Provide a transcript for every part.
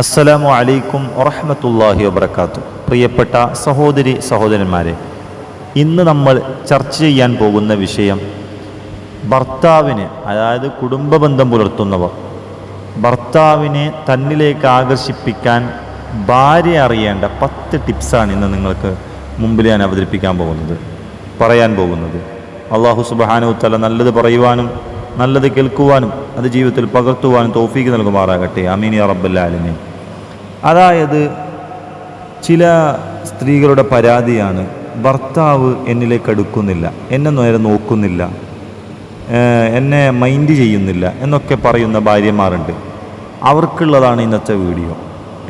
അസ്സലാമു അലൈക്കും വറഹമത്തല്ലാഹി വബർക്കാത്തു പ്രിയപ്പെട്ട സഹോദരി സഹോദരന്മാരെ ഇന്ന് നമ്മൾ ചർച്ച ചെയ്യാൻ പോകുന്ന വിഷയം ഭർത്താവിന് അതായത് കുടുംബ ബന്ധം പുലർത്തുന്നവർ. ഭർത്താവിനെ തന്നിലേക്ക് ആകർഷിപ്പിക്കാൻ ഭാര്യ അറിയേണ്ട പത്ത് ടിപ്സാണ് ഇന്ന് നിങ്ങൾക്ക് മുമ്പിൽ ഞാൻ അവതരിപ്പിക്കാൻ പോകുന്നത് പറയാൻ പോകുന്നത്. അള്ളാഹു സുബാനു തല നല്ലത് പറയുവാനും നല്ലത് കേൾക്കുവാനും അത് ജീവിതത്തിൽ പകർത്തുവാനും തോഫീക്ക് നൽകുമാറാകട്ടെ. അമീൻ അറബല്ലാലിനെ അതായത് ചില സ്ത്രീകളുടെ പരാതിയാണ് ഭർത്താവ് എന്നിലേക്ക് അടുക്കുന്നില്ല എന്നെ നേരെ നോക്കുന്നില്ല എന്നെ മൈൻഡ് ചെയ്യുന്നില്ല എന്നൊക്കെ പറയുന്ന ഭാര്യമാരുണ്ട്. അവർക്കുള്ളതാണ് ഇന്നത്തെ വീഡിയോ.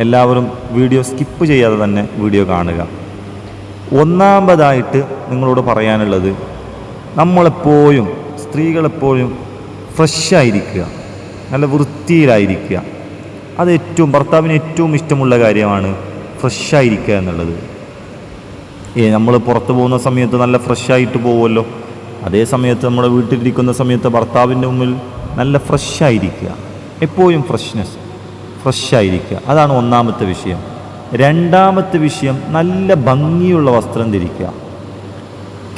എല്ലാവരും വീഡിയോ സ്കിപ്പ് ചെയ്യാതെ തന്നെ വീഡിയോ കാണുക. ഒന്നാമതായിട്ട് നിങ്ങളോട് പറയാനുള്ളത് നമ്മളെപ്പോഴും സ്ത്രീകളെപ്പോഴും ഫ്രഷായിരിക്കുക. നല്ല വൃത്തിയിലായിരിക്കുക. അത് ഏറ്റവും ഭർത്താവിന് ഏറ്റവും ഇഷ്ടമുള്ള കാര്യമാണ് ഫ്രഷായിരിക്കുക എന്നുള്ളത്. ഏ നമ്മൾ പുറത്ത് പോകുന്ന സമയത്ത് നല്ല ഫ്രഷായിട്ട് പോകുമല്ലോ അതേ സമയത്ത് നമ്മുടെ വീട്ടിലിരിക്കുന്ന സമയത്ത് ഭർത്താവിന്റെ മുമ്പിൽ നല്ല ഫ്രഷായിരിക്കുക. എപ്പോഴും ഫ്രഷ്നെസ് ഫ്രഷായിരിക്കുക. അതാണ് ഒന്നാമത്തെ വിഷയം. രണ്ടാമത്തെ വിഷയം നല്ല ഭംഗിയുള്ള വസ്ത്രം ധരിക്കുക.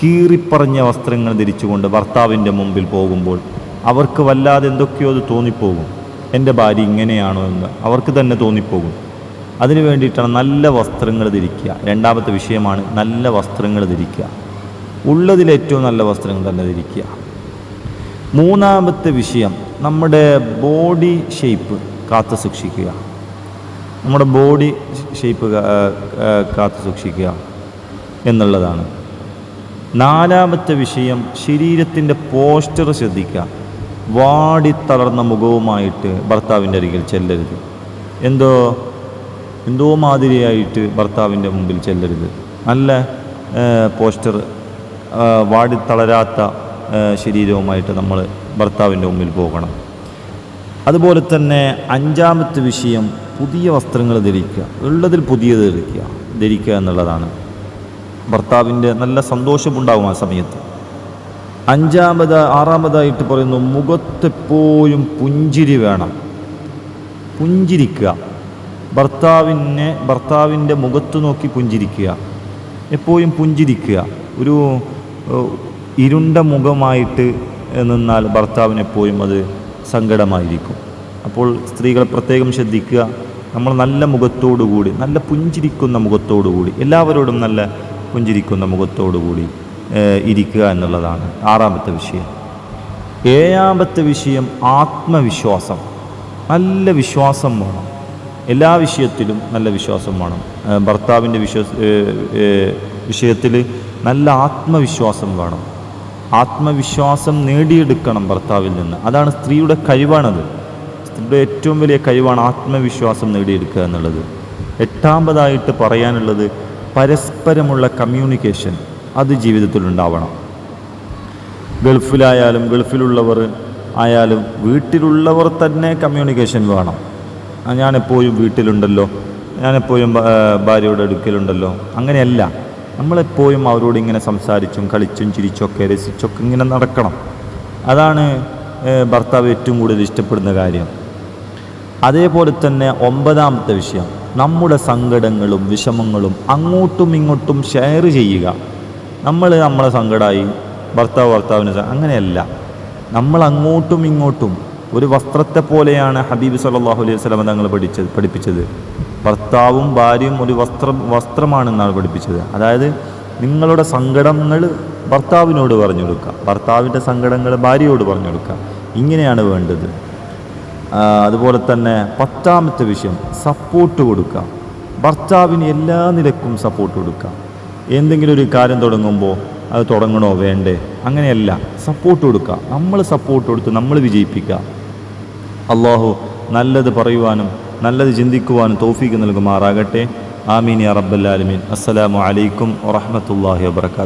കീറിപ്പറഞ്ഞ വസ്ത്രങ്ങൾ ധരിച്ചുകൊണ്ട് ഭർത്താവിന്റെ മുമ്പിൽ പോകുമ്പോൾ അവർക്ക് വല്ലാതെ എന്തൊക്കെയോ അത് തോന്നിപ്പോകും. എന്റെ ഭാര്യ ഇങ്ങനെയാണോ എന്ന് അവർക്ക് തന്നെ തോന്നിപ്പോകും. അതിനു വേണ്ടിയിട്ടാണ് നല്ല വസ്ത്രങ്ങൾ ധരിക്കുക. രണ്ടാമത്തെ വിഷയമാണ് നല്ല വസ്ത്രങ്ങൾ ധരിക്കുക. ഉള്ളതിൽ ഏറ്റവും നല്ല വസ്ത്രങ്ങൾ തന്നെ ധരിക്കുക. മൂന്നാമത്തെ വിഷയം നമ്മുടെ ബോഡി ഷേപ്പ് കാത്തു സൂക്ഷിക്കുക. നമ്മുടെ ബോഡി ഷേപ്പ് കാത്തു സൂക്ഷിക്കുക എന്നുള്ളതാണ്. നാലാമത്തെ വിഷയം ശരീരത്തിന്റെ പോസ്റ്റർ ശ്രദ്ധിക്കുക. വാടിത്തളർന്ന മുഖവുമായിട്ട് ഭർത്താവിന്റെ അരികിൽ ചെല്ലരുത്. എന്തോ എന്തോ മാതിരിയായിട്ട് ഭർത്താവിന്റെ മുമ്പിൽ ചെല്ലരുത്. നല്ല പോസ്റ്റർ വാടിത്തളരാത്ത ശരീരവുമായിട്ട് നമ്മൾ ഭർത്താവിന്റെ മുമ്പിൽ പോകണം. അതുപോലെ തന്നെ അഞ്ചാമത്തെ വിഷയം പുതിയ വസ്ത്രങ്ങൾ ധരിക്കുക. ഉള്ളതിൽ പുതിയത് ധരിക്കുക. ധരിക്കുക എന്നുള്ളതാണ്. ഭർത്താവിന്റെ നല്ല സന്തോഷമുണ്ടാകും ആ സമയത്ത്. അഞ്ചാമത് ആറാമതായിട്ട് പറയുന്നു മുഖത്തെപ്പോഴും പുഞ്ചിരി വേണം. പുഞ്ചിരിക്കുക. ഭർത്താവിനെ ഭർത്താവിന്റെ മുഖത്ത് നോക്കി പുഞ്ചിരിക്കുക. എപ്പോഴും പുഞ്ചിരിക്കുക. ഒരു ഇരുണ്ട മുഖമായിട്ട് നിന്നാൽ ഭർത്താവിനെപ്പോഴും അത് സങ്കടമായിരിക്കും. അപ്പോൾ സ്ത്രീകൾ പ്രത്യേകം ശ്രദ്ധിക്കുക. നമ്മൾ നല്ല മുഖത്തോടുകൂടി നല്ല പുഞ്ചിരിക്കുന്ന മുഖത്തോടുകൂടി എല്ലാവരോടും നല്ല പുഞ്ചിരിക്കുന്ന മുഖത്തോടുകൂടി ഇരിക്കുക എന്നുള്ളതാണ് ആറാമത്തെ വിഷയം. ഏഴാമത്തെ വിഷയം ആത്മവിശ്വാസം. നല്ല വിശ്വാസം വേണം. എല്ലാ വിഷയത്തിലും നല്ല വിശ്വാസം വേണം. ഭർത്താവിന്റെ വിശ്വാസ വിഷയത്തിൽ നല്ല ആത്മവിശ്വാസം വേണം. ആത്മവിശ്വാസം നേടിയെടുക്കണം ഭർത്താവിൽ നിന്ന്. അതാണ് സ്ത്രീയുടെ കഴിവാണത്. സ്ത്രീയുടെ ഏറ്റവും വലിയ കഴിവാണ് ആത്മവിശ്വാസം നേടിയെടുക്കുക എന്നുള്ളത്. എട്ടാമതായിട്ട് പറയാനുള്ളത് പരസ്പരമുള്ള കമ്മ്യൂണിക്കേഷൻ. അത് ജീവിതത്തിൽ ഉണ്ടാവണം ഗൾഫിലായാലും ഗൾഫിലുള്ളവർ ആയാലും വീട്ടിലുള്ളവർ തന്നെ കമ്മ്യൂണിക്കേഷൻ വേണം. ഞാനെപ്പോഴും വീട്ടിലുണ്ടല്ലോ. ഞാനെപ്പോഴും ഭാര്യയുടെ അടുക്കലുണ്ടല്ലോ. അങ്ങനെയല്ല. നമ്മളെപ്പോഴും അവരോട് ഇങ്ങനെ സംസാരിച്ചും കളിച്ചും ചിരിച്ചൊക്കെ രസിച്ചൊക്കെ ഇങ്ങനെ നടക്കണം. അതാണ് ഭർത്താവ് ഏറ്റവും കൂടുതൽ ഇഷ്ടപ്പെടുന്ന കാര്യം. അതേപോലെ തന്നെ ഒമ്പതാമത്തെ വിഷയം. നമ്മുടെ സങ്കടങ്ങളും വിഷമങ്ങളും അങ്ങോട്ടും ഇങ്ങോട്ടും ഷെയർ ചെയ്യുക. നമ്മൾ നമ്മളെ സങ്കടമായി ഭർത്താവ് ഭർത്താവിന് അങ്ങനെയല്ല. നമ്മൾ അങ്ങോട്ടും ഇങ്ങോട്ടും ഒരു വസ്ത്രത്തെ പോലെയാണ് ഹബീബ് സല്ലല്ലാഹു അലൈഹി വസല്ലം തങ്ങൾ പഠിച്ചത് പഠിപ്പിച്ചത്. ഭർത്താവും ഭാര്യയും ഒരു വസ്ത്രം വസ്ത്രമാണെന്നാണ് പഠിപ്പിച്ചത്. അതായത് നിങ്ങളുടെ സങ്കടങ്ങൾ ഭർത്താവിനോട് പറഞ്ഞു കൊടുക്കുക ഭർത്താവിന്റെ സങ്കടങ്ങൾ ഭാര്യയോട് പറഞ്ഞു കൊടുക്കുക ഇങ്ങനെയാണ് വേണ്ടത്. അതുപോലെ തന്നെ പത്താമത്തെ വിഷയം സപ്പോർട്ട് കൊടുക്കുക ഭർത്താവിന് എല്ലാ നിലക്കും സപ്പോർട്ട് കൊടുക്കുക എന്തെങ്കിലും ഒരു കാര്യം തുടങ്ങുമ്പോൾ അത് തുടങ്ങണോ? വേണ്ടേ. അങ്ങനെയല്ല. സപ്പോർട്ട് കൊടുക്കുക. നമ്മൾ സപ്പോർട്ട് കൊടുത്ത് നമ്മൾ വിജയിപ്പിക്കുക. അള്ളാഹു നല്ലത് പറയുവാനും നല്ലത് ചിന്തിക്കുവാനും തോഫീക്ക് നൽകുമാറാകട്ടെ. ആമീൻ റബ്ബല്ലാലമീൻ അസ്സലാമു അലൈക്കും വറഹ്മത്തുള്ളാഹി വബറകാതുഹു.